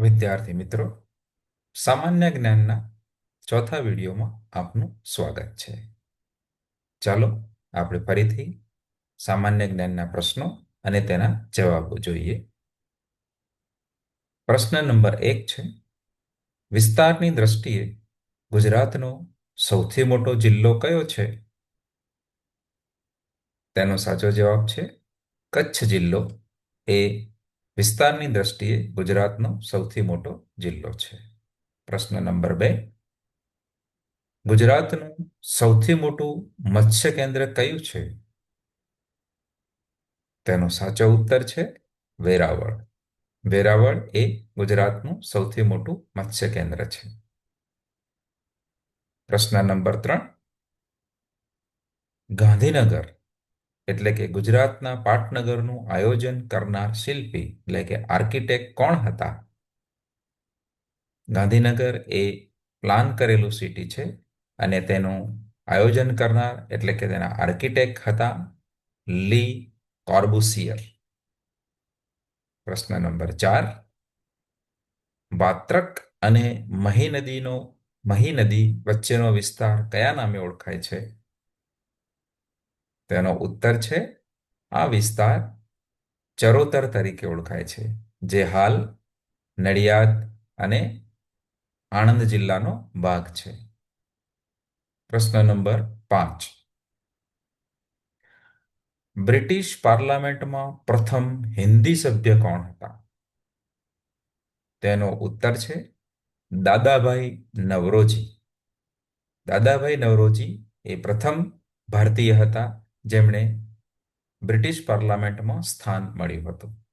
વિદ્યાર્થી મિત્રો, સામાન્ય જ્ઞાનના ચોથા વિડીયોમાં આપનું સ્વાગત છે. ચાલો આપણે ફરીથી સામાન્ય જ્ઞાનના પ્રશ્નો અને તેના જવાબો જોઈએ. પ્રશ્ન નંબર એક છે, વિસ્તારની દ્રષ્ટિએ ગુજરાતનો સૌથી મોટો જિલ્લો કયો છે? તેનો સાચો જવાબ છે, કચ્છ જિલ્લો એ વિસ્તારની દ્રષ્ટિએ ગુજરાતનો સૌથી મોટો જિલ્લો છે. પ્રશ્ન નંબર બે. ગુજરાતનું સૌથી મોટું મત્સ્ય કેન્દ્ર કયું છે? તેનો સાચો ઉત્તર છે વેરાવળ. વેરાવળ એ ગુજરાતનું સૌથી મોટું મત્સ્ય કેન્દ્ર છે. પ્રશ્ન નંબર ત્રણ. ગાંધીનગર એટલે કે ગુજરાતના પાટનગરનું આયોજન કરનાર શિલ્પી, એટલે કે આર્કિટેક્ટ કોણ હતા? ગાંધીનગર એ પ્લાન કરેલું સિટી છે અને તેનું આયોજન કરનાર એટલે કે તેના આર્કિટેક્ટ હતા લી કોર્બુસિયર પ્રશ્ન નંબર ચાર. વાત્રક અને મહી નદીનો, મહી નદી વચ્ચેનો વિસ્તાર કયા નામે ઓળખાય છે? તેનો ઉત્તર છે, આ વિસ્તાર ચરોતર તરીકે ઓળખાય છે, જે હાલ નડિયાદ અને આણંદ જિલ્લાનો ભાગ છે. પ્રશ્ન નંબર પાંચ. બ્રિટિશ પાર્લામેન્ટમાં પ્રથમ હિન્દી સભ્ય કોણ હતા? તેનો ઉત્તર છે, દાદાભાઈ નવરોજી. દાદાભાઈ નવરોજી એ પ્રથમ ભારતીય હતા જેમણે બ્રિટિશ પાર્લામેન્ટમાં સ્થાન મળ્યું હતું.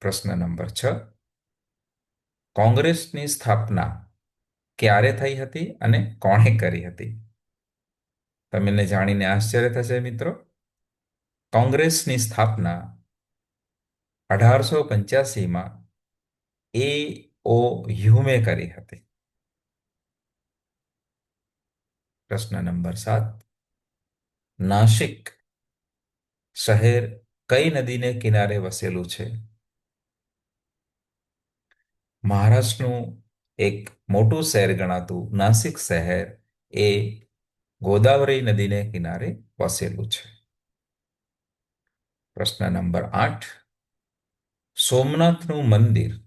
પ્રશ્ન નંબર છ. કોંગ્રેસની સ્થાપના ક્યારે થઈ હતી અને કોણે કરી હતી? તમને જાણીને આશ્ચર્ય થશે મિત્રો. કોંગ્રેસની સ્થાપના અઢારસો પંચ્યાસીમાં એ ઓ હ્યુમે કરી હતી. પ્રશ્ન નંબર સાત. નાશિક શહેર કઈ નદીને કિનારે વસેલું છે? મહારાષ્ટ્રનું એક મોટું શહેર ગણાતું નાસિક શહેર એ ગોદાવરી નદીને કિનારે વસેલું છે. પ્રશ્ન નંબર આઠ. સોમનાથનું મંદિર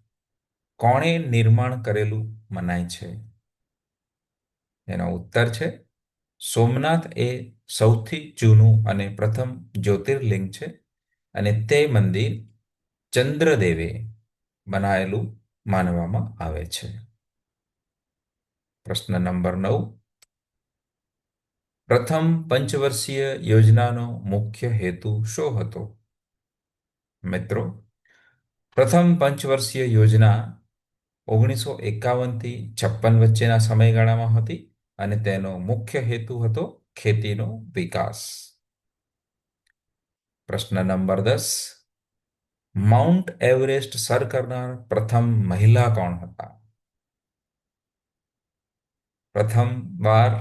કોણે નિર્માણ કરેલું મનાય છે? એનો ઉત્તર છે, સોમનાથ એ સૌથી જૂનું અને પ્રથમ જ્યોતિર્લિંગ છે અને તે મંદિર ચંદ્રદેવે બનાવેલું માનવામાં આવે છે. પ્રશ્ન નંબર નવ. પ્રથમ પંચવર્ષીય યોજનાનો મુખ્ય હેતુ શું હતો? મિત્રો, પ્રથમ પંચવર્ષીય યોજના ઓગણીસો એકાવનથી છપ્પન વચ્ચેના સમયગાળામાં હતી અને તેનો મુખ્ય હેતુ હતો ખેતીનો વિકાસ. પ્રશ્ન નંબર દસ. માઉન્ટ એવરેસ્ટ સર કરનાર પ્રથમ મહિલા કોણ હતા? પ્રથમ વાર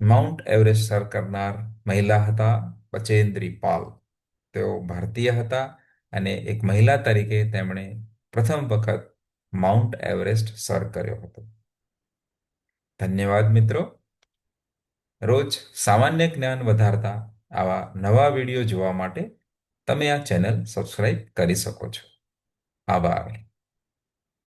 માઉન્ટ એવરેસ્ટ સર કરનાર મહિલા હતા બચેન્દ્રી પાલ. તેઓ ભારતીય હતા અને એક મહિલા તરીકે તેમણે પ્રથમ વખત માઉન્ટ એવરેસ્ટ સર કર્યો હતો. ધન્યવાદ મિત્રો. રોજ સામાન્ય જ્ઞાન વધારતા આવા નવા વીડિયો જોવા માટે તમે આ ચેનલ સબસ્ક્રાઇબ કરી શકો છો. આભાર.